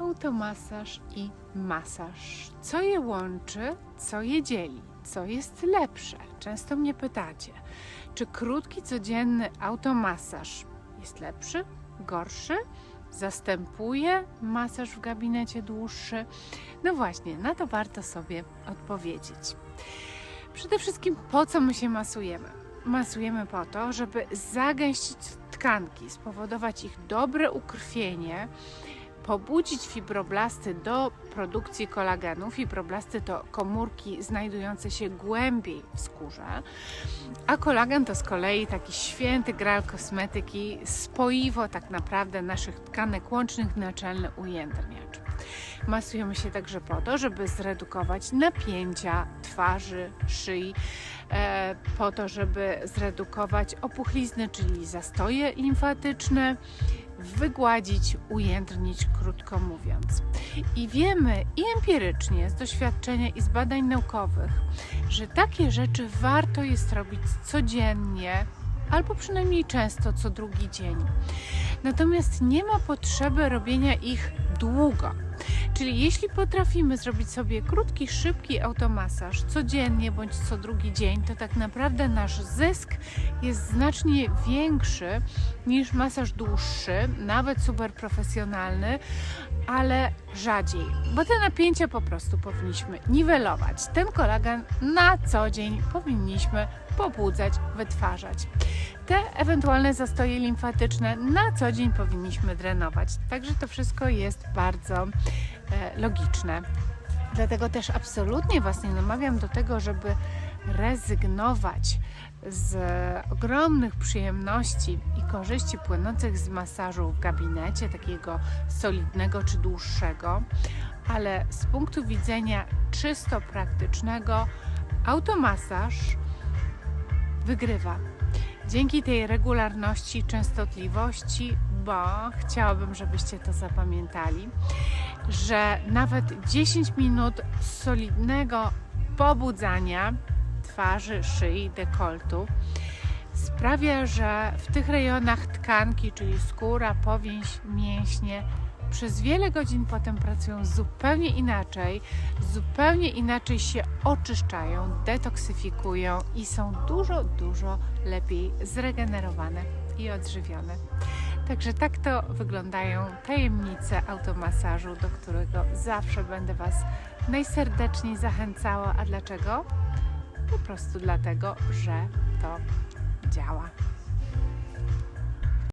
automasaż i masaż. Co je łączy, co je dzieli, co jest lepsze? Często mnie pytacie, czy krótki, codzienny automasaż jest lepszy, gorszy? Zastępuje masaż w gabinecie dłuższy? No właśnie, na to warto sobie odpowiedzieć. Przede wszystkim, po co my się masujemy? Masujemy po to, żeby zagęścić tkanki, spowodować ich dobre ukrwienie, pobudzić fibroblasty do produkcji kolagenu. Fibroblasty to komórki znajdujące się głębiej w skórze, a kolagen to z kolei taki święty gral kosmetyki, spoiwo tak naprawdę naszych tkanek łącznych, naczelny ujędrniacz. Masujemy się także po to, żeby zredukować napięcia twarzy, szyi, e, po to, żeby zredukować opuchlizny, czyli zastoje limfatyczne, wygładzić, ujędrnić, krótko mówiąc. I wiemy i empirycznie z doświadczenia i z badań naukowych, że takie rzeczy warto jest robić codziennie albo przynajmniej często, co drugi dzień. Natomiast nie ma potrzeby robienia ich długo. Czyli jeśli potrafimy zrobić sobie krótki, szybki automasaż codziennie bądź co drugi dzień, to tak naprawdę nasz zysk jest znacznie większy niż masaż dłuższy, nawet super profesjonalny, ale rzadziej, bo te napięcia po prostu powinniśmy niwelować. Ten kolagen na co dzień powinniśmy pobudzać, wytwarzać. Te ewentualne zastoje limfatyczne na co dzień powinniśmy drenować. Także to wszystko jest bardzo logiczne. Dlatego też absolutnie Was nie namawiam do tego, żeby rezygnować z ogromnych przyjemności i korzyści płynących z masażu w gabinecie, takiego solidnego czy dłuższego, ale z punktu widzenia czysto praktycznego, automasaż wygrywa. Dzięki tej regularności, częstotliwości, bo chciałabym, żebyście to zapamiętali, że nawet 10 minut solidnego pobudzania twarzy, szyi, dekoltu sprawia, że w tych rejonach tkanki, czyli skóra, powięź, mięśnie, przez wiele godzin potem pracują zupełnie inaczej, zupełnie inaczej się oczyszczają, detoksyfikują i są dużo, dużo lepiej zregenerowane i odżywione. Także tak to wyglądają tajemnice automasażu, do którego zawsze będę Was najserdeczniej zachęcała. A dlaczego? Po prostu dlatego, że to działa.